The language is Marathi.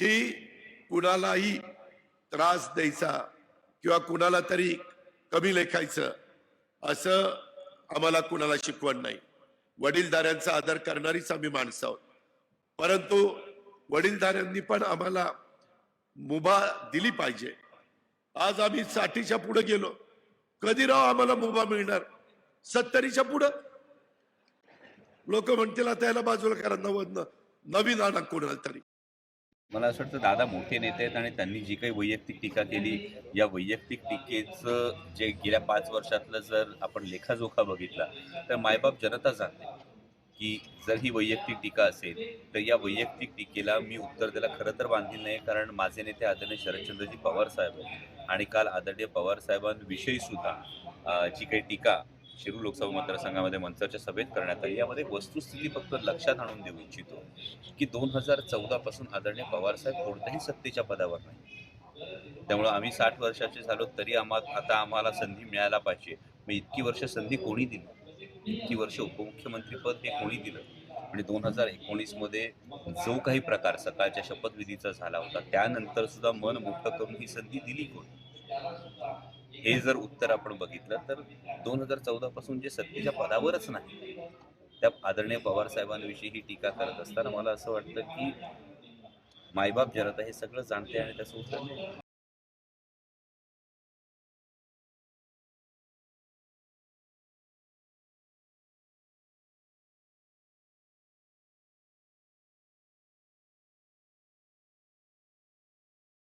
की कुणालाही त्रास द्यायचा किंवा कुणाला तरी कमी लेखायचं असं आम्हाला कुणाला शिकवण नाही. वडीलधाऱ्यांचा आदर करणारीच आम्ही माणसं आहोत. परंतु वडीलधाऱ्यांनी पण आम्हाला मुभा दिली पाहिजे. आज आम्ही साठीच्या पुढे गेलो. कधी राव आम्हाला मुभा मिळणार? सत्तरीच्या पुढं? लोक म्हणतील आता याला बाजूला करा नवीन आणा कोणाला तरी. मला असं वाटतं दादा मोठे नेते आहेत आणि त्यांनी जी काही वैयक्तिक टीका केली या वैयक्तिक टीकेचं जे गेल्या पाच वर्षातलं जर आपण लेखाजोखा बघितला तर मायबाप जनता जाणते की जर ही वैयक्तिक टीका असेल तर या वैयक्तिक टीकेला मी उत्तर द्यायला खरं तर बांधील नाही कारण माझे नेते आदरणीय शरदचंद्रजी पवार साहेब आणि काल आदरणीय पवार साहेबांविषयी सुद्धा जी काही टीका शिरूर लोकसभा मतदारसंघामध्ये मंचाच्या सभेत करण्यात आली. यामध्ये वस्तुस्थिती फक्त लक्षात आणून देऊ इच्छितो की दोन हजार चौदा पासून आदरणीय पवारसाहेब कोणत्याही सत्तेच्या पदावर नाही. त्यामुळे आम्ही साठ वर्षाचे झालो तरी आम्हा आता आम्हाला संधी मिळायला पाहिजे. मग इतकी वर्ष संधी कोणी दिली? इतकी वर्ष उपमुख्यमंत्रीपद हे कोणी दिलं? आणि दोन हजार एकोणीसमध्ये जो काही प्रकार सकाळच्या शपथविधीचा झाला होता त्यानंतर सुद्धा मन मोठं करून ही संधी दिली कोणी? हे जर उत्तर आपण बघितलं तर दोन हजार चौदा पासून जे सत्तेच्या पदावरच नाही त्या आदरणीय पवार साहेबांविषयी ही टीका करत असताना मला असं वाटतं की मायबाप जनता हे सगळं जाणते आणि त्याचं उत्तर